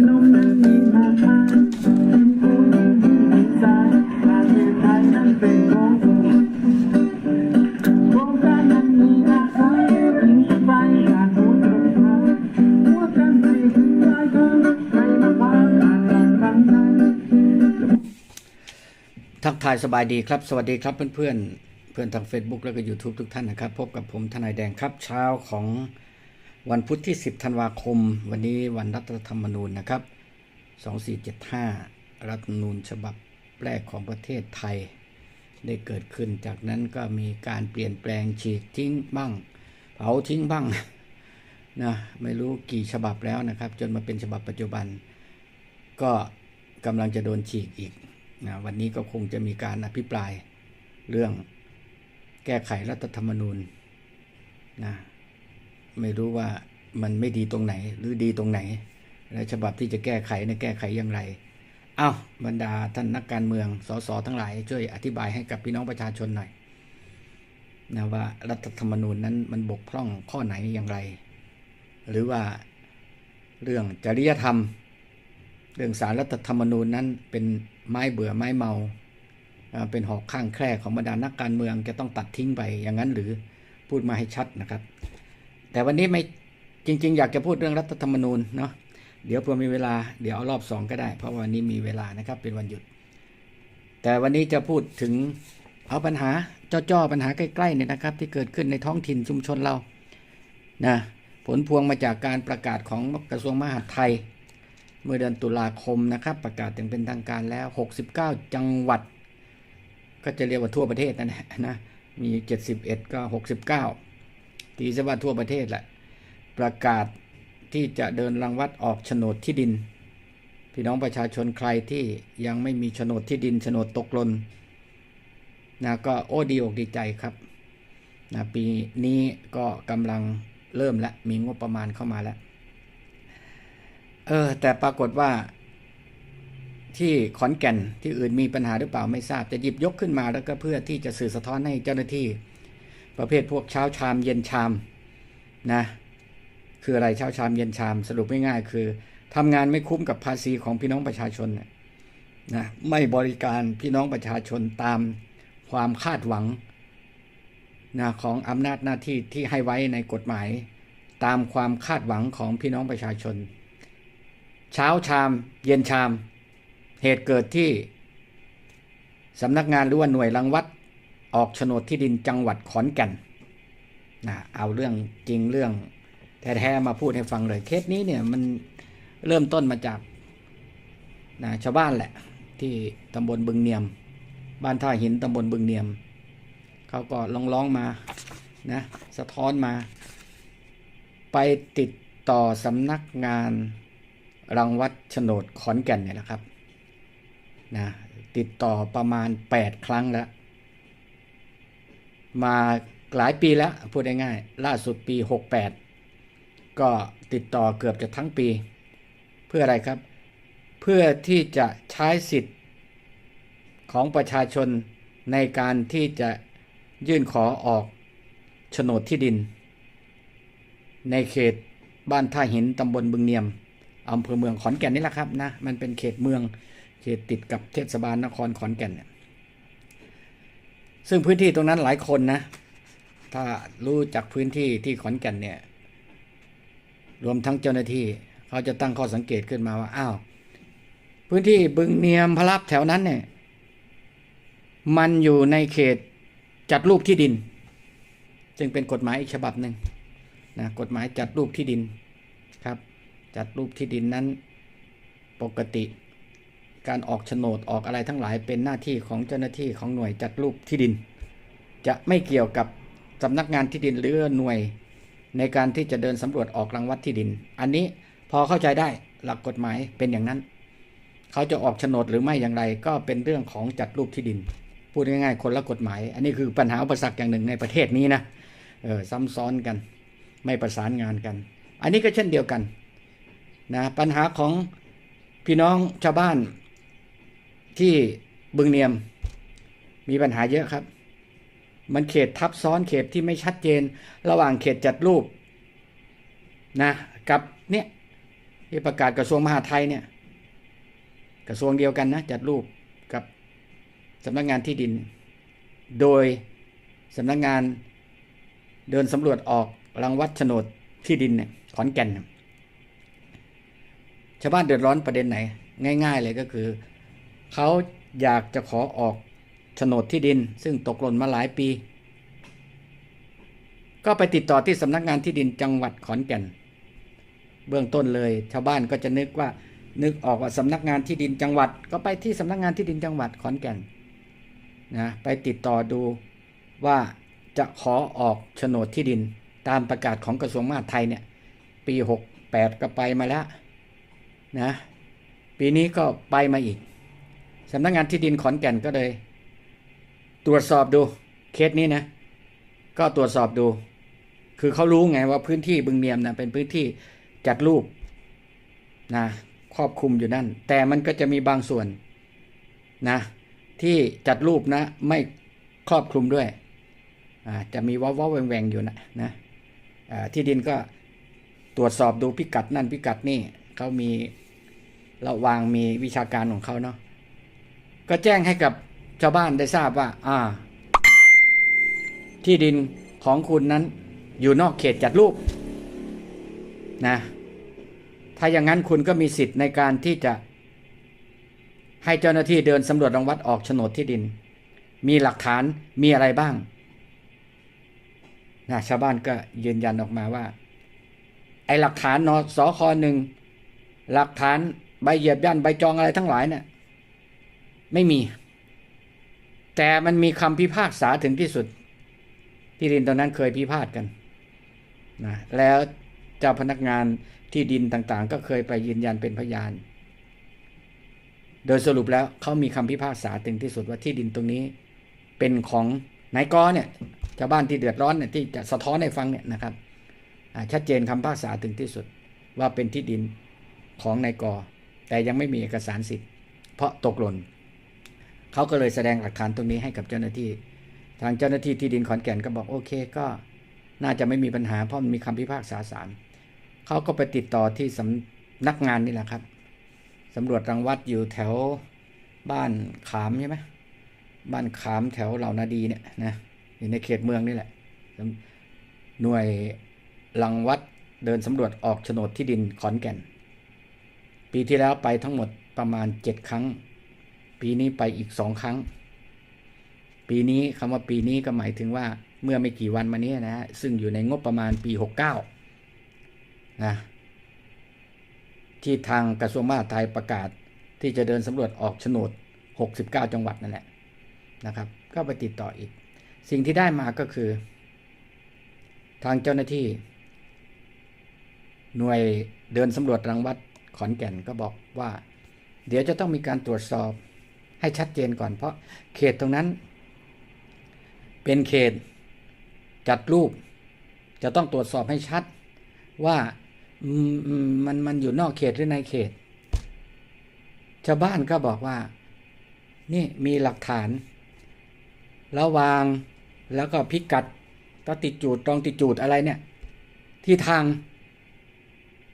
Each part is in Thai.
ทักทายสบายดีครับ สวัสดีครับเพื่อนเพื่อนเพื่อนทาง Facebook แล้วก็ YouTube ทุกท่านนะครับ พบกับผมทนายแดงครับเช้าของ วันพุธที่ 10 ธันวาคม วันนี้วันรัฐธรรมนูญนะครับ 2475 รัฐธรรมนูญฉบับแรกของประเทศไทย ได้เกิดขึ้นจากนั้นก็มีการเปลี่ยนแปลงฉีกทิ้งบ้าง เผาทิ้งบ้างนะไม่รู้กี่ฉบับแล้วนะครับ จนมาเป็นฉบับปัจจุบัน ก็กำลังจะโดนฉีกอีกนะวันนี้ก็คงจะมีการอภิปรายเรื่องแก้ไขรัฐธรรมนูญนะ ไม่รู้ว่ามันไม่ดีตรงไหน หรือดีตรงไหน และฉบับที่จะแก้ไขเนี่ยแก้ไขอย่างไรเอา้าบรรดาท่านนักการเมืองสสทั้งหลาย ช่วยอธิบายให้กับพี่น้องประชาชนหน่อยนะว่ารัฐธรรมนูญนั้นมันบกพร่องข้อไหนอย่างไร หรือว่าเรื่องจริยธรรม เรื่องสารรัฐธรรมนูญนั้นเป็นไม้เบื่อไม้เมา เป็นหอกข้างแคร่ของบรรดานักการเมืองจะต้องตัดทิ้งไปอย่างนั้นหรือพูดมาให้ชัดนะครับ แต่วันนี้ไม่จริง ๆ อยากจะพูดเรื่องรัฐธรรมนูญเนาะเดี๋ยวพอมีเวลาเดี๋ยวเอารอบสองก็ได้ เพราะวันนี้มีเวลานะครับเป็นวันหยุด แต่วันนี้จะพูดถึงเอาปัญหาจ้อๆปัญหาใกล้ๆเนี่ยนะครับ ที่เกิดขึ้นในท้องถิ่นชุมชนเรานะผลพวงมาจากการประกาศของกระทรวงมหาดไทย เมื่อเดือนตุลาคมนะครับ ประกาศอย่างเป็นทางการแล้ว 69 จังหวัด ก็จะเรียกว่าทั่วประเทศนั่นแหละนะมี 71 ก็ 69 ตีซะว่าทั่วประเทศแหละ ประกาศที่จะเดินรังวัดออกโฉนดที่ดิน พี่น้องประชาชนใครที่ยังไม่มีโฉนดที่ดินโฉนดตกหล่นนะก็โอ้ดีอกดีใจครับนะปีนี้ก็กำลังเริ่มและมีงบประมาณเข้ามาแล้ว เออ แต่ปรากฏว่า ที่ขอนแก่นที่อื่นมีปัญหาหรือเปล่าไม่ทราบ จะหยิบยกขึ้นมาแล้วก็เพื่อที่จะสื่อสะท้อนให้เจ้าหน้าที่ ประเภทพวกเช้าชามเย็นชามนะคืออะไรเช้าชามเย็นชาม สรุปง่ายๆคือทำงานไม่คุ้มกับภาษีของพี่น้องประชาชนนะนะไม่บริการพี่น้องประชาชนตามความคาดหวังนะของอำนาจหน้าที่ที่ให้ไว้ในกฎหมาย ตามความคาดหวังของพี่น้องประชาชน เช้าชาม เย็นชาม เหตุเกิดที่สำนักงานหรือว่าหน่วยรังวัด ออกโฉนดที่ดินจังหวัดขอนแก่นนะเอาเรื่องจริงเรื่องแท้ๆมาพูดให้ฟังเลยเคสนี้เนี่ยมันเริ่มต้นมาจากนะชาวบ้านแหละ ที่ตำบลบึงเนียม บ้านท่าหินตำบลบึงเนียมเขาก็ร้องร้องมานะสะท้อนมา ไปติดต่อสำนักงานรังวัดโฉนดขอนแก่นเนี่ยนะครับนะติดต่อประมาณ 8 ครั้งแล้ว มาหลายปีแล้วพูดง่ายๆล่าสุดปี 68 ก็ติดต่อเกือบจะทั้งปี เพื่ออะไรครับ เพื่อที่จะใช้สิทธิ์ของประชาชนในการที่จะยื่นขอออกโฉนดที่ดิน ในเขตบ้านท่าหินตำบลบึงเนียมอำเภอเมืองขอนแก่นนี่แหละครับนะมันเป็นเขตเมืองเขตติดกับเทศบาลนครขอนแก่นเนี่ย ซึ่งพื้นที่ตรงนั้นหลายคนนะ ถ้ารู้จักพื้นที่ที่ขอนแก่นเนี่ย รวมทั้งเจ้าหน้าที่ เขาจะตั้งข้อสังเกตขึ้นมาว่า อ้าว พื้นที่บึงเนียมพระลับแถวนั้นเนี่ย มันอยู่ในเขตจัดรูปที่ดินซึ่งเป็นกฎหมายอีกฉบับหนึ่งนะ กฎหมายจัดรูปที่ดินครับ จัดรูปที่ดินนั้นปกติการออกโฉนดออกอะไรทั้งหลายเป็นหน้าที่ของเจ้าหน้าที่ของหน่วยจัดรูปที่ดิน จะไม่เกี่ยวกับสำนักงานที่ดินหรือหน่วย ในการที่จะเดินสำรวจออกรังวัดที่ดิน อันนี้พอเข้าใจได้หลักกฎหมายเป็นอย่างนั้น เขาจะออกโฉนดหรือไม่อย่างไร ก็เป็นเรื่องของจัดรูปที่ดิน พูดง่ายๆคนละกฎหมาย อันนี้คือปัญหาอุปสรรคอย่างหนึ่งในประเทศนี้นะเออซ้ำซ้อนกัน ไม่ประสานงานกัน อันนี้ก็เช่นเดียวกันนะปัญหาของพี่น้องชาวบ้านที่บึงเนียมมีปัญหาเยอะครับ มันเขตทับซ้อนเขตที่ไม่ชัดเจน ระหว่างเขตจัดรูปนะกับเนี่ยที่ประกาศกระทรวงมหาดไทยเนี่ยกระทรวงเดียวกันนะจัดรูปกับสำนักงานที่ดิน โดยสำนักงานเดินสำรวจออกรังวัดโฉนดที่ดินเนี่ยขอนแก่นชาวบ้านเดือดร้อนประเด็นไหน ง่าย ๆ เลยก็คือเขาอยากจะขอออก ฉนดที่ดิน ซึ่งตกหล่นมาหลายปี ก็ไปติดต่อที่สำนักงานที่ดินจังหวัดขอนแก่น เบื้องต้นเลย ชาวบ้านก็จะนึกว่านึกออกว่าสำนักงานที่ดินจังหวัด ก็ไปที่สำนักงานที่ดินจังหวัดขอนแก่นนะไปติดต่อดูว่าจะขอออกโฉนดที่ดินตามประกาศของกระทรวงมหาดไทยเนี่ยปี 68 ก็ไปมาแล้วนะปีนี้ก็ไปมาอีกสำนักงานที่ดินขอนแก่นก็เลย ตรวจสอบดูเคสนี้นะ ก็ตรวจสอบดู คือเขารู้ไงว่าพื้นที่บึงเนียมนะเป็นพื้นที่จัดรูปนะครอบคลุมอยู่นั่น แต่มันก็จะมีบางส่วนนะที่จัดรูปนะไม่ครอบคลุมด้วยจะมีว้าวๆแหวงๆอยู่นะนะที่ดินก็ตรวจสอบดูพิกัดนั่นพิกัดนี่เขามีระวางมีวิชาการของเขาเนาะก็แจ้งให้กับ ชาวบ้านได้ทราบว่า อ่า ที่ดินของคุณนั้นอยู่นอกเขตจัดรูปนะถ้าอย่างนั้นคุณก็มีสิทธิ์ในการที่จะ ให้เจ้าหน้าที่เดินสำรวจรังวัดออกโฉนดที่ดิน มีหลักฐานมีอะไรบ้างนะชาวบ้านก็ยืนยันออกมาว่า ไอ้หลักฐานนสคหนึ่งหลักฐานใบเหยียบย่ำใบจองอะไรทั้งหลายเนี่ยไม่มี แต่มันมีคำพิพากษาถึงที่สุด ที่ดินตรงนั้นเคยพิพาทกันนะแล้วเจ้าพนักงานที่ดินต่างๆ ก็เคยไปยืนยันเป็นพยาน โดยสรุปแล้วเขามีคำพิพากษาถึงที่สุดว่าที่ดินตรงนี้ เป็นของนายกอเนี่ยชาวบ้านที่เดือดร้อนเนี่ยที่จะสะท้อนให้ฟังเนี่ยนะครับชัดเจนคำพิพากษาถึงที่สุดว่าเป็นที่ดินของนายกอแต่ยังไม่มีเอกสารสิทธิ์ เพราะตกหล่น เขาก็เลยแสดงหลักฐานตรงนี้ให้กับเจ้าหน้าที่ ทางเจ้าหน้าที่ที่ดินขอนแก่นก็บอกโอเคก็น่าจะไม่มีปัญหาเพราะมันมีคำพิพากษาศาลเขาก็ไปติดต่อที่สำนักงานนี่แหละครับสำรวจรังวัดอยู่แถวบ้านขามใช่ไหมบ้านขามแถวเหล่านาดีเนี่ยนะอยู่ในเขตเมืองนี่แหละ หน่วยรังวัดเดินสำรวจออกโฉนดที่ดินขอนแก่น ปีที่แล้วไปทั้งหมดประมาณเจ็ดครั้ง ปีนี้ไปอีกสองครั้ง ปีนี้คำว่าปีนี้ก็หมายถึงว่าเมื่อไม่กี่วันมานี้นะฮะซึ่งอยู่ในงบประมาณปี 69นะที่ทางกระทรวงมหาดไทยประกาศที่จะเดินสำรวจออกโฉนด 69 จังหวัดนั่นแหละนะครับ ก็ไปติดต่ออีก สิ่งที่ได้มาก็คือ ทางเจ้าหน้าที่ หน่วยเดินสำรวจรังวัดขอนแก่นก็บอกว่า เดี๋ยวจะต้องมีการตรวจสอบ ให้ชัดเจนก่อน เพราะเขตตรงนั้น เป็นเขตจัดรูป จะต้องตรวจสอบให้ชัด ว่ามันมันอยู่นอกเขตหรือในเขต ชาวบ้านก็บอกว่า นี่มีหลักฐาน ระวางแล้วก็พิกัดตติจูดตรองติจูดอะไรเนี่ย ที่ทาง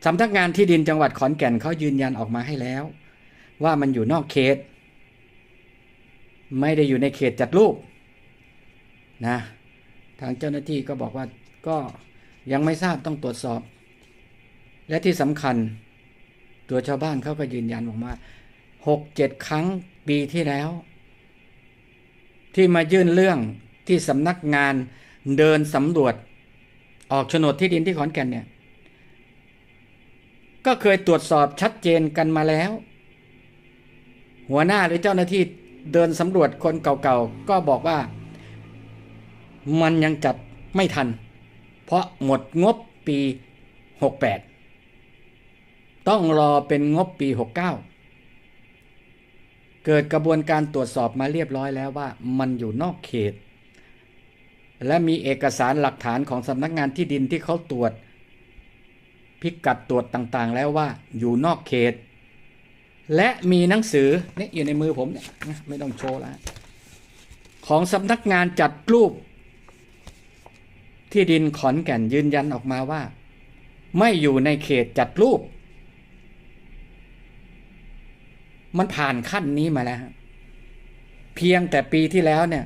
สำนักงานที่ดินจังหวัดขอนแก่นเขายืนยันออกมาให้แล้ว ว่ามันอยู่นอกเขต ไม่ได้อยู่ในเขตจัดรูปนะทางเจ้าหน้าที่ก็บอกว่าก็ยังไม่ทราบต้องตรวจสอบ และที่สำคัญตัวชาวบ้านเขาก็ยืนยันบอกว่าหกเจ็ดครั้งปีที่แล้ว ที่มายื่นเรื่องที่สำนักงานเดินสำรวจ ออกโฉนดที่ดินที่ขอนแก่นเนี่ย ก็เคยตรวจสอบชัดเจนกันมาแล้ว หัวหน้าหรือเจ้าหน้าที่ เดินสำรวจคนเก่าๆ ก็บอกว่า มันยังจัดไม่ทัน เพราะหมดงบปี 68 ต้องรอเป็นงบปี 69 เกิดกระบวนการตรวจสอบมาเรียบร้อยแล้วว่ามันอยู่นอกเขต และมีเอกสารหลักฐานของสำนักงานที่ดินที่เขาตรวจ พิกัดตรวจต่างๆ แล้วว่าอยู่นอกเขต และมีหนังสือนี่อยู่ในมือผมเนี่ยไม่ต้องโชว์แล้วของสำนักงานจัดรูป ที่ดินขอนแก่นยืนยันออกมาว่า ไม่อยู่ในเขตจัดรูป มันผ่านขั้นนี้มาแล้ว เพียงแต่ปีที่แล้วเนี่ย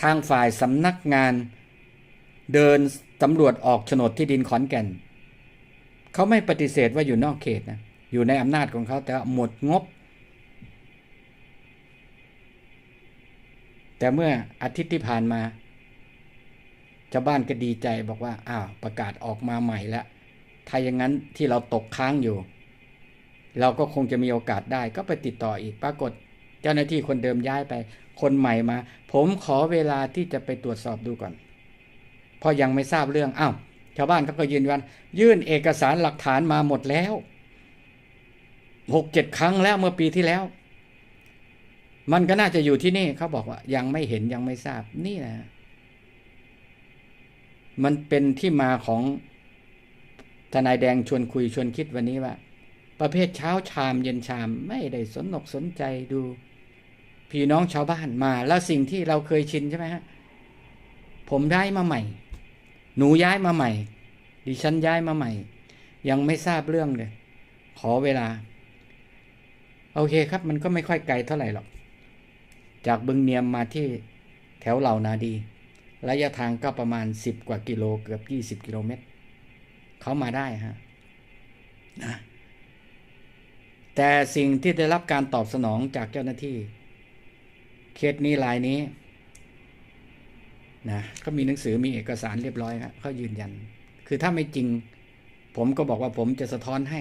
ทางฝ่ายสำนักงานเดินสำรวจออกโฉนดที่ดินขอนแก่น เขาไม่ปฏิเสธว่าอยู่นอกเขตนะ อยู่ในอำนาจของเขาแต่หมดงบ แต่เมื่ออาทิตย์ที่ผ่านมาชาวบ้านก็ดีใจบอกว่าอ้าวประกาศออกมาใหม่แล้วถ้าอย่างนั้นที่เราตกค้างอยู่ เราก็คงจะมีโอกาสได้ก็ไปติดต่ออีกปรากฏ เจ้าหน้าที่คนเดิมย้ายไป คนใหม่มา ผมขอเวลาที่จะไปตรวจสอบดูก่อนเพราะยังไม่ทราบเรื่องอ้าวชาวบ้านเขาก็ยืนยัน ยื่นเอกสารหลักฐานมาหมดแล้ว หกเจ็ดครั้งแล้วเมื่อปีที่แล้ว มันก็น่าจะอยู่ที่นี่เขาบอกว่า ยังไม่เห็นยังไม่ทราบนี่นะมันเป็นที่มาของทนายแดงชวนคุยชวนคิดวันนี้ว่า ประเภทเช้าชามเย็นชามไม่ได้สนอกสนใจดู พี่น้องชาวบ้านมา แล้วสิ่งที่เราเคยชินใช่ไหมฮะผมย้ายมาใหม่ หนูย้ายมาใหม่ ดิฉันย้ายมาใหม่ ยังไม่ทราบเรื่องเลย ขอเวลา โอเคครับมันก็ไม่ค่อยไกลเท่าไหร่หรอก จากบึงเนียมมาที่แถวเหล่านาดี ระยะทางก็ประมาณสิบกว่ากิโลเกือบยี่สิบกิโลเมตร เขามาได้ฮะนะแต่สิ่งที่ได้รับการตอบสนองจากเจ้าหน้าที่ เคสนี้รายนี้นะเขามีหนังสือมีเอกสารเรียบร้อยครับเขายืนยัน คือถ้าไม่จริง ผมก็บอกว่าผมจะสะท้อนให้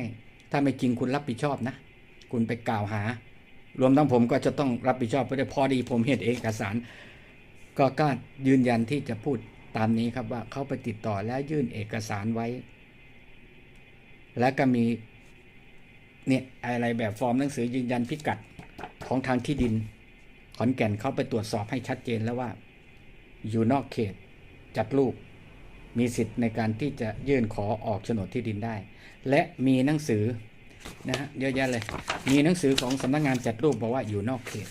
ถ้าไม่จริงคุณรับผิดชอบนะ คุณไปกล่าวหา รวมทั้งผมก็จะต้องรับผิดชอบเพราะได้พอดีผมเห็นเอกสาร ก็กล้ายืนยันที่จะพูดตามนี้ครับว่าเขาไปติดต่อและยื่นเอกสารไว้ และก็มีเนี่ยอะไรแบบฟอร์มหนังสือยืนยันพิกัดของทางที่ดิน ขอนแก่นเขาไปตรวจสอบให้ชัดเจนแล้วว่า อยู่นอกเขตจัดรูปมีสิทธิ์ในการที่จะยื่นขอออกโฉนดที่ดินได้ และมีหนังสือ นะฮะเยอะแยะเลย มีหนังสือของสำนักงานจัดรูปบอกว่าอยู่นอกเขต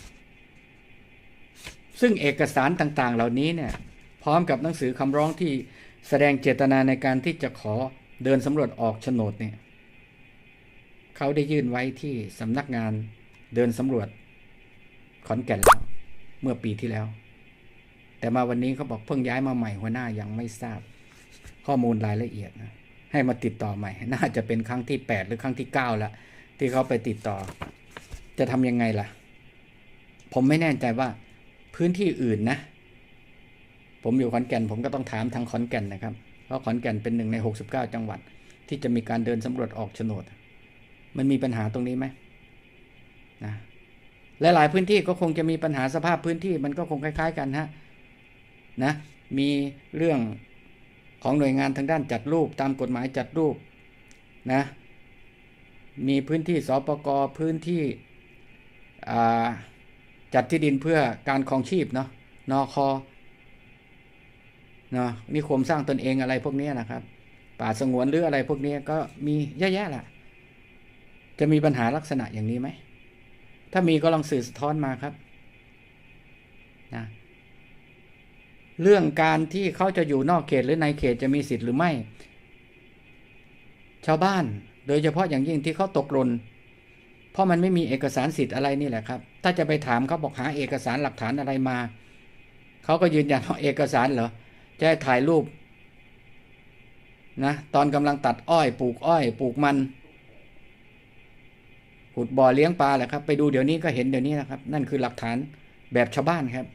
ซึ่งเอกสารต่างๆ เหล่านี้เนี่ยพร้อมกับหนังสือคำร้องที่แสดงเจตนาในการที่จะขอเดินสำรวจออกโฉนดเนี่ยเขาได้ยื่นไว้ที่สำนักงานเดินสำรวจขอนแก่นแล้วเมื่อปีที่แล้ว แต่มาวันนี้เขาบอกเพิ่งย้ายมาใหม่หัวหน้ายังไม่ทราบข้อมูลรายละเอียดนะ ให้มาติดต่อใหม่ น่าจะเป็นครั้งที่แปดหรือครั้งที่เก้าแล้วที่เขาไปติดต่อ จะทำยังไงล่ะ ผมไม่แน่ใจว่าพื้นที่อื่นนะ ผมอยู่ขอนแก่น ผมก็ต้องถามทางขอนแก่นนะครับ เพราะขอนแก่นเป็นหนึ่งใน 69 จังหวัด ที่จะมีการเดินสำรวจออกโฉนด มันมีปัญหาตรงนี้ไหมนะลหลายๆพื้นที่ก็คงจะมีปัญหาสภาพพื้นที่มันก็คงคล้าย ๆ กันฮะนะมีเรื่อง ของหน่วยงานทางด้านจัดรูปตามกฎหมายจัดรูปนะมีพื้นที่สปกพื้นที่จัดที่ดินเพื่อการครองชีพเนาะนอคอเนาะนิคมสร้างตนเองอะไรพวกนี้นะครับ ป่าสงวนหรืออะไรพวกนี้ก็มีเยอะแยะแหละจะมีปัญหาลักษณะอย่างนี้ไหม ถ้ามีก็ลองสื่อสะท้อนมาครับนะ เรื่องการที่เขาจะอยู่นอกเขตหรือในเขตจะมีสิทธิ์หรือไม่ ชาวบ้านโดยเฉพาะอย่างยิ่งที่เขาตกหล่นเพราะมันไม่มีเอกสารสิทธิ์อะไรนี่แหละครับ ถ้าจะไปถามเขาบอกหาเอกสารหลักฐานอะไรมา เขาก็ยืนยันว่าเอกสารเหรอ จะให้ถ่ายรูปนะตอนกำลังตัดอ้อย ปลูกอ้อย ปลูกมันขุดบ่อเลี้ยงปลาแหละครับ ไปดูเดี๋ยวนี้ก็เห็นเดี๋ยวนี้นะครับ นั่นคือหลักฐานแบบชาวบ้านครับ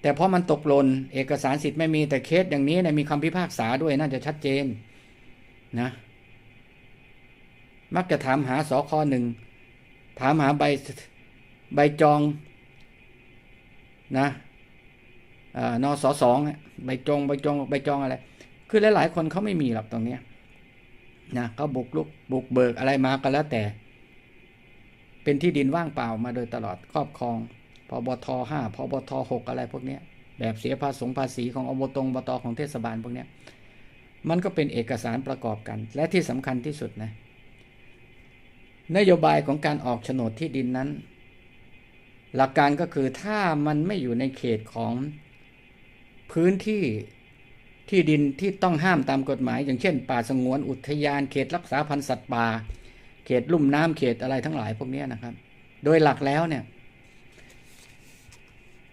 แต่เพราะมันตกหล่นเอกสารสิทธิ์ไม่มีแต่เคสอย่างนี้เนี่ยมีคำพิพากษาด้วยน่าจะชัดเจนนะมักจะถามหาสคหนึ่งถามหาใบใบจองนะนอสอสองใบจองใบจองใบจองอะไร คือหลายๆคนเขาไม่มีหรอกตรงเนี้ยนะเขาบุกลุกบุกเบิกอะไรมาก็แล้วแต่ เป็นที่ดินว่างเปล่ามาโดยตลอดครอบครอง พบทห้าพบทหกอะไรพวกเนี้ยแบบเสียภาษีภาษีของอบตงบตของเทศบาลพวกเนี้ยมันก็เป็นเอกสารประกอบกัน และที่สำคัญที่สุดนะนโยบายของการออกโฉนดที่ดินนั้น หลักการก็คือถ้ามันไม่อยู่ในเขตของพื้นที่ที่ดินที่ต้องห้ามตามกฎหมาย อย่างเช่น ป่าสงวนอุทยานเขตรักษาพันธุ์สัตว์ป่า เขตลุ่มน้ำเขตอะไรทั้งหลายพวกนี้นะครับ โดยหลักแล้วเนี่ย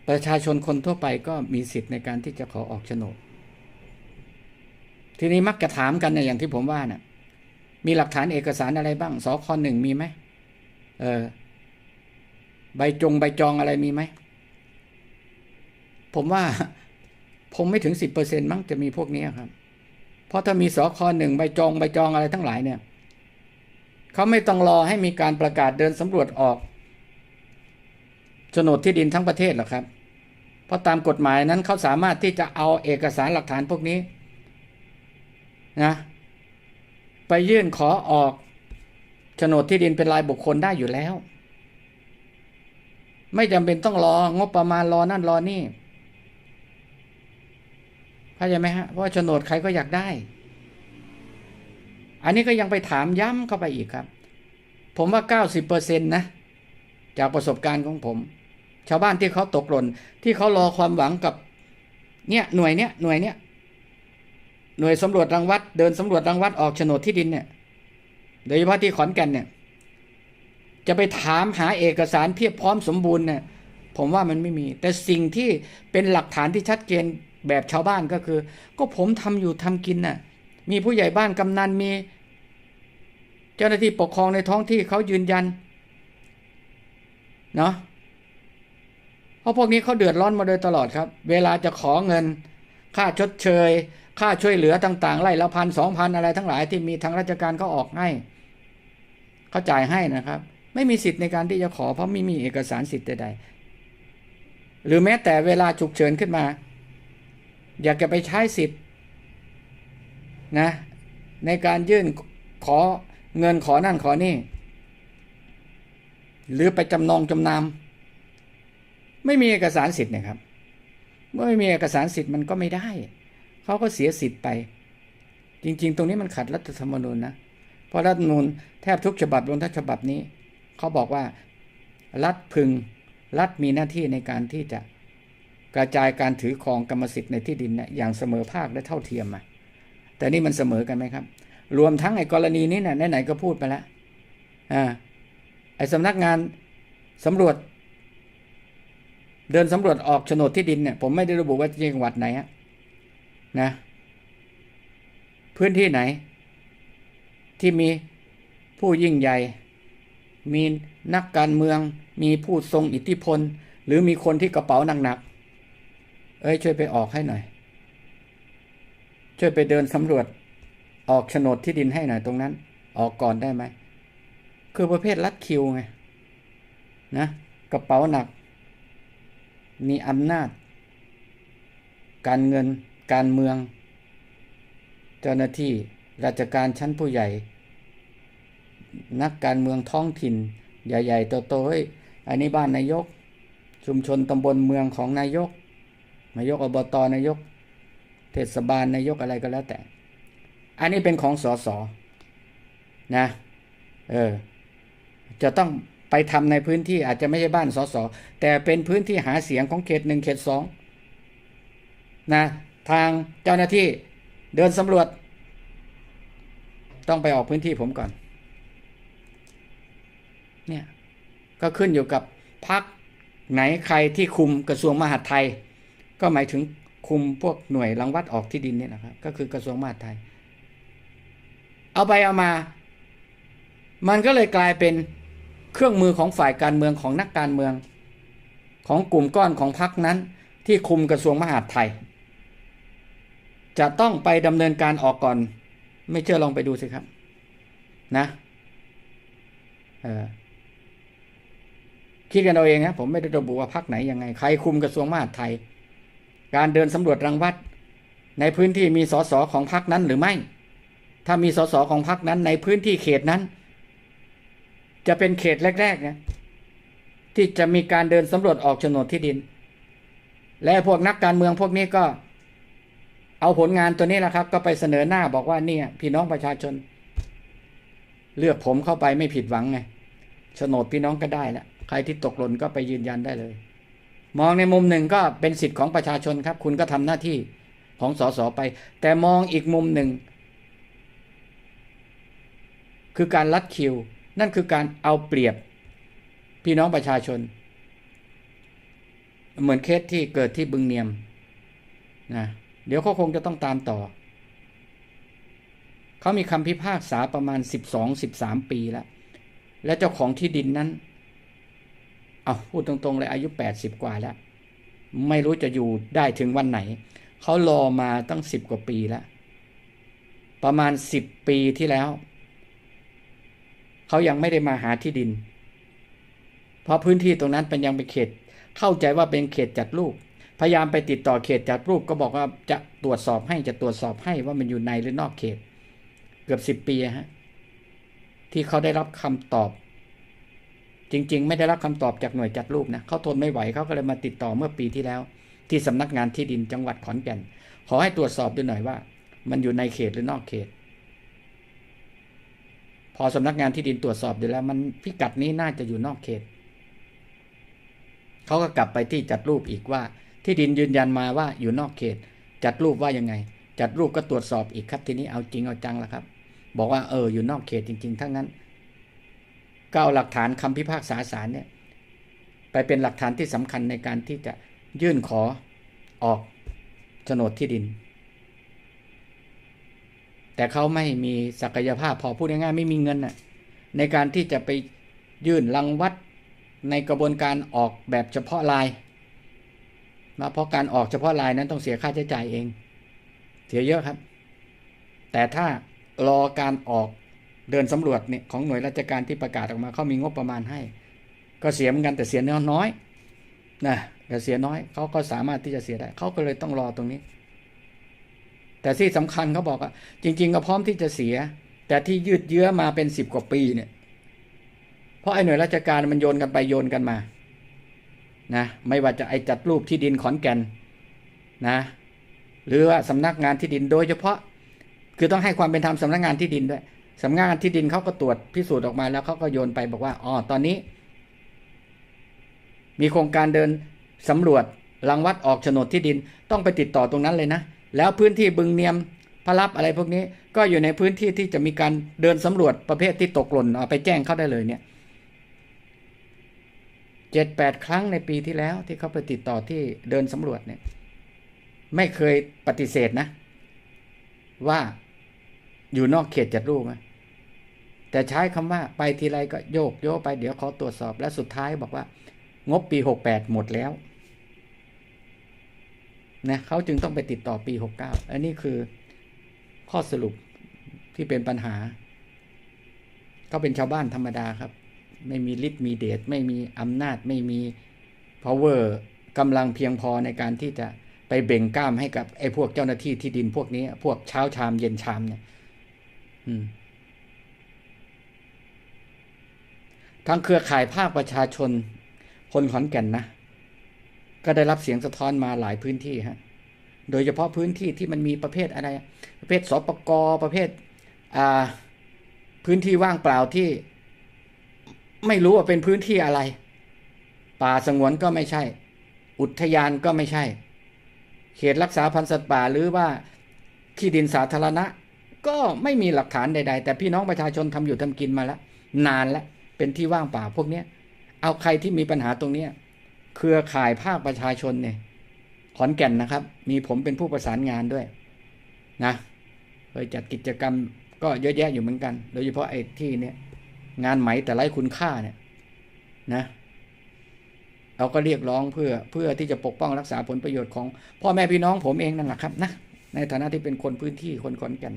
ประชาชนคนทั่วไปก็มีสิทธิ์ในการที่จะขอออกโฉนด ทีนี้มักจะถามกันเนี่ยอย่างที่ผมว่าเนี่ยมีหลักฐานเอกสารอะไรบ้างสคหนึ่งมีไหมเออใบจงใบจองอะไรมีไหม ผมว่าผมไม่ถึงสิบเปอร์เซ็นมั้งจะมีพวกนี้ครับ เพราะถ้ามีสคหนึ่งใบจองใบจองอะไรทั้งหลายเนี่ยเขาไม่ต้องรอให้มีการประกาศเดินสำรวจออกโฉนดที่ดินทั้งประเทศหรอกครับ เพราะตามกฎหมายนั้นเขาสามารถที่จะเอาเอกสารหลักฐานพวกนี้นะไปยื่นขอออกโฉนดที่ดินเป็นรายบุคคลได้อยู่แล้ว ไม่จำเป็นต้องรองบประมาณรอนั่นรอนี่เข้าใจไหมฮะเพราะว่าโฉนดใครก็อยากได้ อันนี้ก็ยังไปถามย้ำเข้าไปอีกครับ ผมว่าเก้าสิบเปอร์เซ็นต์นะ จากประสบการณ์ของผม ชาวบ้านที่เขาตกหล่นที่เขารอความหวังกับ เนี่ยหน่วยเนี้ยหน่วยเนี้ยหน่วยสำรวจรังวัดเดินสำรวจรังวัดออกโฉนดที่ดินเนี่ยโดยเฉพาะที่ขอนแก่นเนี่ย จะไปถามหาเอกสารเพียบพร้อมสมบูรณ์เนี่ยผมว่ามันไม่มี แต่สิ่งที่เป็นหลักฐานที่ชัดเจนแบบชาวบ้านก็คือ ก็ผมทำอยู่ทำกินน่ะ มีผู้ใหญ่บ้านกำนันมี เจ้าหน้าที่ปกครองในท้องที่เขายืนยัน เนาะ เพราะพวกนี้เขาเดือดร้อนมาโดยตลอดครับ เวลาจะขอเงิน ค่าชดเชย ค่าช่วยเหลือต่างๆไล่ละพันสองพันอะไรทั้งหลายที่มีทางราชการเขาออกให้เขาจ่ายให้นะครับ ไม่มีสิทธิ์ในการที่จะขอเพราะไม่มีเอกสารสิทธิ์ใดๆหรือแม้แต่เวลาฉุกเฉินขึ้นมา อยากจะไปใช้สิทธิ์นะในการยื่นขอเงินขอนั่นขอนี่ หรือไปจำนองจำนำ ไม่มีเอกสารสิทธิ์นะครับ เมื่อไม่มีเอกสารสิทธิ์มันก็ไม่ได้ เขาก็เสียสิทธิ์ไป จริง ๆ ตรงนี้มันขัดรัฐธรรมนูญนะ เพราะรัฐธรรมนูญแทบทุกฉบับรวมทั้งฉบับนี้ เขาบอกว่ารัฐพึงรัฐมีหน้าที่ในการที่จะกระจายการถือครองกรรมสิทธิ์ในที่ดินเนี่ยอย่างเสมอภาคและเท่าเทียมมาแต่นี่มันเสมอกันไหมครับ รวมทั้งไอ้กรณีนี้เนี่ยไหนๆก็พูดไปแล้วอ่าไอ้สำนักงานสำรวจ เดินสำรวจออกโฉนดที่ดินเนี่ยผมไม่ได้ระบุว่าจังหวัดไหนนะพื้นที่ไหน ที่มีผู้ยิ่งใหญ่ มีนักการเมือง มีผู้ทรงอิทธิพล หรือมีคนที่กระเป๋าหนักๆเอ้ยช่วยไปออกให้หน่อย ช่วยไปเดินสำรวจออกโฉนดที่ดินให้หน่อยตรงนั้น ออกก่อนได้ไหมคือประเภทลัดคิวไงนะกระเป๋าหนัก มีอำนาจ การเงิน การเมือง เจ้าหน้าที่ราชการชั้นผู้ใหญ่ นักการเมืองท้องถิ่น ใหญ่ๆโตๆเฮ้ยอันนี้บ้านนายก ชุมชนตำบลเมืองของนายก นายกอบตนายก เทศบาลนายกอะไรก็แล้วแต่ อันนี้เป็นของสสนะ เออ จะต้อง ไปทำในพื้นที่อาจจะไม่ใช่บ้านสสแต่เป็นพื้นที่หาเสียงของเขตหนึ่งเขตสองนะทางเจ้าหน้าที่เดินสำรวจ ต้องไปออกพื้นที่ผมก่อน เนี่ย ก็ขึ้นอยู่กับพักไหนใครที่คุมกระทรวงมหาดไทย ก็หมายถึงคุมพวกหน่วยรังวัดออกที่ดินเนี่ยนะครับ ก็คือกระทรวงมหาดไทย เอาไปเอามา มันก็เลยกลายเป็น เครื่องมือของฝ่ายการเมืองของนักการเมือง ของกลุ่มก้อนของพรรคนั้น ที่คุมกระทรวงมหาดไทย จะต้องไปดำเนินการออกก่อน ไม่เชื่อลองไปดูสิครับ นะเออคิดกันเอาเองนะผมไม่ได้ระบุว่าพรรคไหนยังไงใครคุมกระทรวงมหาดไทย การเดินสำรวจรังวัด ในพื้นที่มีสสของพรรคนั้นหรือไม่ ถ้ามีสสของพรรคนั้นในพื้นที่เขตนั้น จะเป็นเขตแรกๆนะที่จะมีการเดินสำรวจออกโฉนดที่ดิน และพวกนักการเมืองพวกนี้ก็ เอาผลงานตัวนี้แหละครับ ก็ไปเสนอหน้าบอกว่าเนี่ย พี่น้องประชาชน เลือกผมเข้าไปไม่ผิดหวังไงโฉนดพี่น้องก็ได้แล้วใครที่ตกหล่นก็ไปยืนยันได้เลย มองในมุมหนึ่งก็เป็นสิทธิ์ของประชาชนครับ คุณก็ทำหน้าที่ของสสไป แต่มองอีกมุมหนึ่ง คือการลัดคิว นั่นคือการเอาเปรียบพี่น้องประชาชน เหมือนเคสที่เกิดที่บึงเนียมนะเดี๋ยวเขาคงจะต้องตามต่อ เขามีคำพิพากษาประมาณสิบสองสิบสามปีแล้ว และเจ้าของที่ดินนั้น เอาพูดตรงๆเลยอายุแปดสิบกว่าแล้ว ไม่รู้จะอยู่ได้ถึงวันไหน เขารอมาตั้งสิบกว่าปีแล้ว ประมาณสิบปีที่แล้ว เขายังไม่ได้มาหาที่ดิน เพราะพื้นที่ตรงนั้นเป็นยังเป็นเขต เข้าใจว่าเป็นเขตจัดรูป พยายามไปติดต่อเขตจัดรูปก็บอกว่าจะตรวจสอบให้จะตรวจสอบให้ว่ามันอยู่ในหรือนอกเขต เกือบสิบปีฮะที่เขาได้รับคำตอบ จริง ๆ ไม่ได้รับคำตอบจากหน่วยจัดรูปนะเขาทนไม่ไหวเขาก็เลยมาติดต่อเมื่อปีที่แล้ว ที่สำนักงานที่ดินจังหวัดขอนแก่น ขอให้ตรวจสอบดูหน่อยว่า มันอยู่ในเขตหรือนอกเขต พอสำนักงานที่ดินตรวจสอบดูแล้ว มันพิกัดนี้น่าจะอยู่นอกเขตเขาก็กลับไปที่จัดรูปอีกว่า ที่ดินยืนยันมาว่าอยู่นอกเขต จัดรูปว่ายังไง จัดรูปก็ตรวจสอบอีกครับ ทีนี้เอาจริงเอาจังแล้วครับ บอกว่าเอออยู่นอกเขตจริงๆทั้งนั้นก็เอาหลักฐานคำพิพากษาศาลเนี่ยไปเป็นหลักฐานที่สำคัญในการที่จะยื่นขอออกโฉนดที่ดิน แต่เขาไม่มีศักยภาพพอพูดง่ายๆไม่มีเงินน่ะในการที่จะไปยื่นรังวัดในกระบวนการออกแบบเฉพาะลายนะเพราะการออกเฉพาะลายนั้นต้องเสียค่าใช้จ่ายเอง เสียเยอะครับ แต่ถ้ารอการออกเดินสำรวจเนี่ยของหน่วยราชการที่ประกาศออกมาเขามีงบประมาณให้ ก็เสียเหมือนกันแต่เสียน้อยๆนะแต่เสียน้อยเขาก็สามารถที่จะเสียได้เขาก็เลยต้องรอตรงนี้ แต่ที่สำคัญเขาบอกว่าจริง ๆ ก็พร้อมที่จะเสีย แต่ที่ยืดเยื้อมาเป็นสิบกว่าปีเนี่ย เพราะไอ้หน่วยราชการมันโยนกันไปโยนกันมานะไม่ว่าจะไอจัดรูปที่ดินขอนแก่นนะหรือว่าสำนักงานที่ดินโดยเฉพาะ คือต้องให้ความเป็นธรรมสำนักงานที่ดินด้วยสำนักงานที่ดินเขาก็ตรวจพิสูจน์ออกมาแล้วเขาก็โยนไปบอกว่าอ๋อตอนนี้ มีโครงการเดินสำรวจรังวัดออกโฉนดที่ดินต้องไปติดต่อตรงนั้นเลยนะ แล้วพื้นที่บึงเนียมพระรับอะไรพวกนี้ก็อยู่ในพื้นที่ที่จะมีการเดินสำรวจประเภทที่ตกหล่นเอาไปแจ้งเขาได้เลยเนี่ยเจ็ดแปดครั้งในปีที่แล้วที่เขาไปติดต่อที่เดินสำรวจเนี่ย ไม่เคยปฏิเสธนะ ว่าอยู่นอกเขตจัดรูปไหมแต่ใช้คำว่าไปทีไรก็โยกโยกไปเดี๋ยวขอตรวจสอบและสุดท้ายบอกว่า งบปีหกแปดหมดแล้ว นะเขาจึงต้องไปติดต่อปีหกเก้าอันนี้คือข้อสรุปที่เป็นปัญหา ก็เป็นชาวบ้านธรรมดาครับ ไม่มีฤทธิ์มีเดชไม่มีอำนาจไม่มี power กำลังเพียงพอในการที่จะไปเบ่งกล้ามให้กับไอ้พวกเจ้าหน้าที่ที่ดินพวกนี้ พวกเช้าชามเย็นชามเนี่ยอืมทางเครือข่ายภาคประชาชนคนขอนแก่นนะ ก็ได้รับเสียงสะท้อนมาหลายพื้นที่ฮะโดยเฉพาะพื้นที่ที่มันมีประเภทอะไร ประเภทสปกประเภทอ่าพื้นที่ว่างเปล่าที่ ไม่รู้ว่าเป็นพื้นที่อะไร ป่าสงวนก็ไม่ใช่ อุทยานก็ไม่ใช่ เขตรักษาพันธุ์สัตว์ป่าหรือว่าที่ดินสาธารณะ ก็ไม่มีหลักฐานใด ๆ แต่พี่น้องประชาชนทำอยู่ทำกินมาแล้วนานแล้วเป็นที่ว่างเปล่าพวกเนี้ยเอาใครที่มีปัญหาตรงเนี้ย เครือข่ายภาคประชาชนเนี่ยขอนแก่นนะครับ มีผมเป็นผู้ประสานงานด้วยนะเคยจัดกิจกรรมก็เยอะแยะอยู่เหมือนกัน โดยเฉพาะไอ้ที่เนี่ยงานไหมแต่ไร้คุณค่าเนี่ยนะเราก็เรียกร้องเพื่อเพื่อที่จะปกป้องรักษาผลประโยชน์ของพ่อแม่พี่น้องผมเองนั่นแหละครับนะในฐานะที่เป็นคนพื้นที่คนขอนแก่น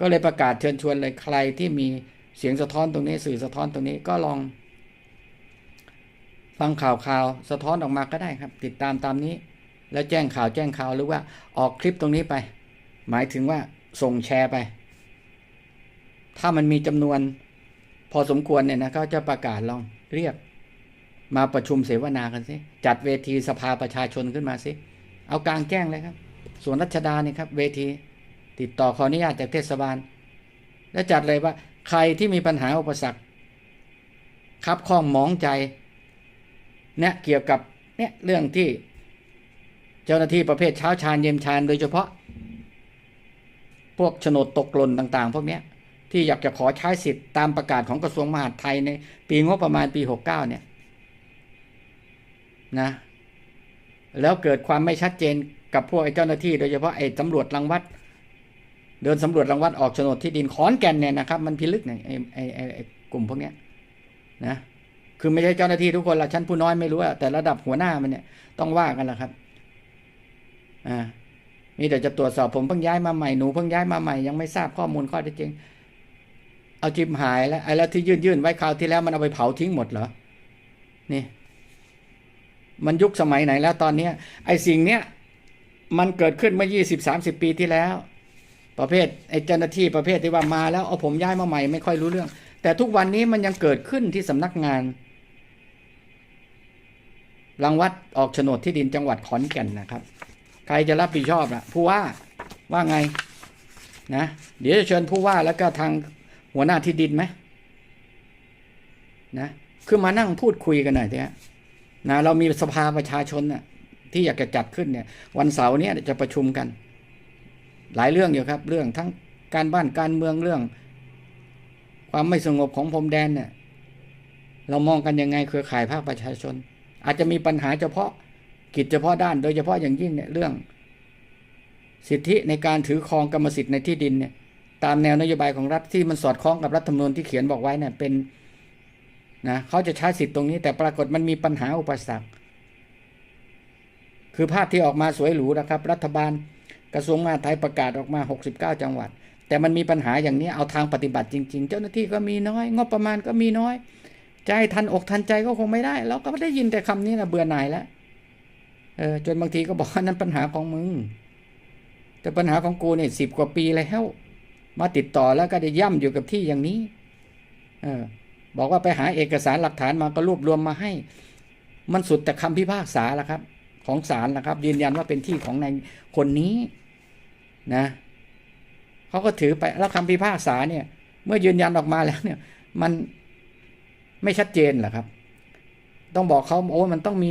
ก็เลยประกาศเชิญชวนเลยใครที่มีเสียงสะท้อนตรงนี้สื่อสะท้อนตรงนี้ก็ลอง ฟังข่าวข่าวสะท้อนออกมาก็ได้ครับ ติดตามตามนี้ แล้วแจ้งข่าวแจ้งข่าวหรือว่าออกคลิปตรงนี้ไป หมายถึงว่าส่งแชร์ไป ถ้ามันมีจำนวน พอสมควรเนี่ยนะเขาจะประกาศลองเรียก มาประชุมเสวนากันสิจัดเวทีสภาประชาชนขึ้นมาสิเอากลางแจ้งเลยครับส่วนรัชดาเนี่ยครับ เวที ติดต่อขออนุญาตจากเทศบาล แล้วจัดเลยว่า ใครที่มีปัญหาอุปสรรคคับข้องมองใจ นี่ยเกี่ยวกับเนี่ยเรื่องที่เจ้าหน้าที่ประเภทเช้าชาญเย็นชาญโดยเฉพาะ พวกโฉนดตกหล่นต่าง ๆ พวกเนี้ยที่อยากจะขอใช้สิทธิ์ตามประกาศของกระทรวงมหาดไทยในปีงบประมาณปีหกเก้าเนี่ยนะแล้วเกิดความไม่ชัดเจนกับพวกไอ้เจ้าหน้าที่ โดยเฉพาะไอ้ตำรวจรังวัด เดินสำรวจรังวัดออกโฉนดที่ดินขอนแก่นเนี่ยนะครับ มันพิลึกเนี่ยไอ้ไอ้ไอ้ไอ้กลุ่มพวกเนี้ยนะ คือไม่ใช่เจ้าหน้าที่ทุกคนละชั้นผู้น้อยไม่รู้อะแต่ระดับหัวหน้ามันเนี่ยต้องว่ากันละครับ อ่ามีแต่จะตรวจสอบผมเพิ่งย้ายมาใหม่หนูเพิ่งย้ายมาใหม่ยังไม่ทราบข้อมูลข้อเท็จจริง เอาจิมหายแล้วไอ้แล้วที่ยื่นยื่นไว้คราวที่แล้วมันเอาไปเผาทิ้งหมดเหรอนี่ มันยุคสมัยไหนแล้วตอนเนี้ย ไอ้สิ่งเนี้ยมันเกิดขึ้นเมื่อยี่สิบสามสิบปีที่แล้ว ประเภทไอ้เจ้าหน้าที่ประเภทที่ว่ามาแล้วเอาผมย้ายมาใหม่ไม่ค่อยรู้เรื่อง แต่ทุกวันนี้มันยังเกิดขึ้นที่สำนักงาน รังวัดออกโฉนดที่ดินจังหวัดขอนแก่นนะครับ ใครจะรับผิดชอบล่ะ ผู้ว่าว่าไงนะ เดี๋ยวจะเชิญผู้ว่าแล้วก็ทางหัวหน้าที่ดินไหมนะคือมานั่งพูดคุยกันหน่อยเถอะนะเรามีสภาประชาชนน่ะที่อยากจะจัดขึ้นเนี่ย วันเสาร์เนี้ยจะประชุมกัน หลายเรื่องอยู่ครับ เรื่องทั้งการบ้านการเมืองเรื่อง ความไม่สงบของพรมแดนเนี่ยเรามองกันยังไงเครือข่ายภาคประชาชน อาจจะมีปัญหาเฉพาะกิจเฉพาะด้าน โดยเฉพาะอย่างยิ่งเนี่ยเรื่อง สิทธิในการถือครองกรรมสิทธิ์ในที่ดินเนี่ยตามแนวนโยบายของรัฐที่มันสอดคล้องกับรัฐธรรมนูญที่เขียนบอกไว้เนี่ยเป็นนะเขาจะใช้สิทธิ์ตรงนี้ แต่ปรากฏมันมีปัญหาอุปสรรคคือภาพที่ออกมาสวยหรูนะครับ รัฐบาลกระทรวงมหาดไทยประกาศออกมา 69 จังหวัด แต่มันมีปัญหาอย่างนี้เอาทางปฏิบัติจริง ๆ เจ้าหน้าที่ก็มีน้อย งบประมาณก็มีน้อย จะให้ทันอกทันใจก็คงไม่ได้เราก็ได้ยินแต่คำนี้นะเบื่อหน่ายแล้วเออจนบางทีก็บอกว่านั้นปัญหาของมึง แต่ปัญหาของกูเนี่ยสิบกว่าปีแล้วมาติดต่อแล้วก็ได้ย่ำอยู่กับที่อย่างนี้ เออ บอกว่าไปหาเอกสารหลักฐานมาก็รวบรวมมาให้ มันสุดแต่คำพิพากษาล้วครับ ของศาลนะครับ ยืนยันว่าเป็นที่ของในคนนี้นะเขาก็ถือไปแล้วคำพิพากษาเนี่ย เมื่อยืนยันออกมาแล้วเนี่ย มัน ไม่ชัดเจนเหรอครับ ต้องบอกเขาโอ้มันต้องมี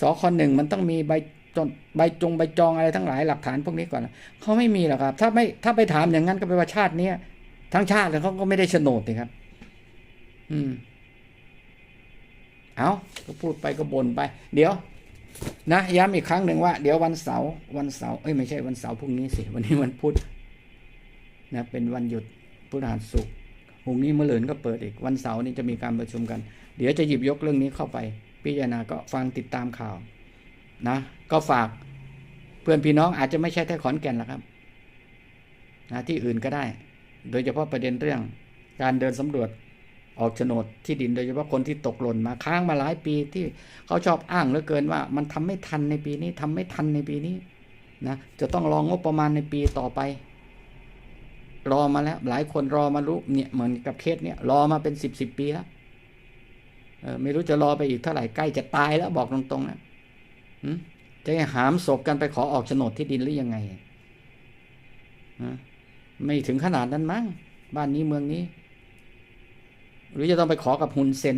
สคหนึ่งมันต้องมีใบจนใบจงใบจองอะไรทั้งหลายหลักฐานพวกนี้ก่อนเขาไม่มีหรอกครับ ถ้าไม่ถ้าไปถามอย่างนั้นก็แปลว่าชาติเนี้ยทั้งชาติเลยเขาก็ไม่ได้โฉนดเลยครับ อืม เอาก็พูดไปก็บ่นไป เดี๋ยว นะย้ำอีกครั้งหนึ่งว่า เดี๋ยววันเสาร์วันเสาร์เอ้ยไม่ใช่วันเสาร์พรุ่งนี้สิ วันนี้วันพุธนะเป็นวันหยุดพุธหัสศุก พรุ่งนี้เมื่อเลืนก็เปิดอีกวันเสาร์นี้จะมีการประชุมกัน เดี๋ยวจะหยิบยกเรื่องนี้เข้าไป พิจารณาก็ฟังติดตามข่าวนะก็ฝากเพื่อนพี่น้องอาจจะไม่ใช่แค่ขอนแก่นหรอกครับนะที่อื่นก็ได้ โดยเฉพาะประเด็นเรื่องการเดินสำรวจออกโฉนดที่ดินโดยเฉพาะคนที่ตกหล่นมาค้างมาหลายปีที่เขาชอบอ้างเหลือเกินว่า มันทำไม่ทันในปีนี้ทำไม่ทันในปีนี้นะจะต้องรองงบประมาณในปีต่อไป รอมาแล้ว หลายคนรอมารู้เนี่ยเหมือนกับเคสเนี่ยรอมาเป็นสิบสิบปีแล้วเออไม่รู้จะรอไปอีกเท่าไหร่ใกล้จะตายแล้วบอกตรงๆนะจะหามศพกันไปขอออกโฉนดที่ดินหรือยังไงไม่ถึงขนาดนั้นมั้งบ้านนี้เมืองนี้ หรือจะต้องไปขอกับฮุนเซน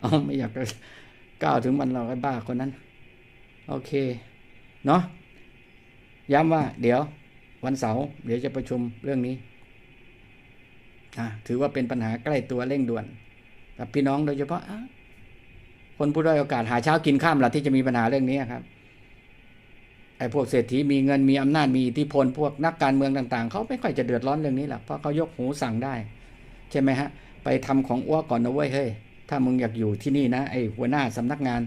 เอาไม่อยากจะก้าวถึงมันเราไอ้บ้าคนนั้น โอเค เนาะย้ำว่า เดี๋ยว วันเสาร์เดี๋ยวจะประชุมเรื่องนี้ถือว่าเป็นปัญหาใกล้ตัวเร่งด่วนกับพี่น้องโดยเฉพาะคนผู้ด้อยโอกาสหาเช้ากินข้ามละที่จะมีปัญหาเรื่องนี้ครับไอ้พวกเศรษฐีมีเงินมีอำนาจมีอิทธิพลพวกนักการเมืองต่าง ๆเขาไม่ค่อยจะเดือดร้อนเรื่องนี้หรอกเพราะเขายกหูสั่งได้ ใช่ไหมฮะ ไปทำของอ้วก่อนนะเว้ยเฮ้ยถ้ามึงอยากอยู่ที่นี่นะไอ้หัวหน้าสำนักงาน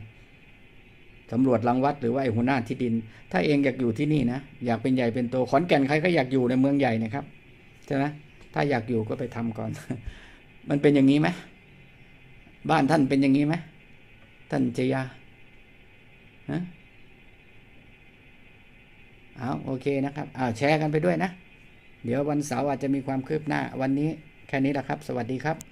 สำรวจรังวัดหรือว่าไอ้หัวหน้าที่ดิน ถ้าเองอยากอยู่ที่นี่นะ อยากเป็นใหญ่เป็นโตขอนแก่นใครก็อยากอยู่ในเมืองใหญ่นะครับใช่ไหมถ้าอยากอยู่ก็ไปทำก่อน มันเป็นอย่างนี้ไหมบ้านท่านเป็นอย่างนี้ไหมท่านเจยาฮะเอาโอเคนะครับอ้าวแชร์กันไปด้วยนะ เดี๋ยววันเสาร์อาจจะมีความคืบหน้า วันนี้แค่นี้แหละครับ สวัสดีครับ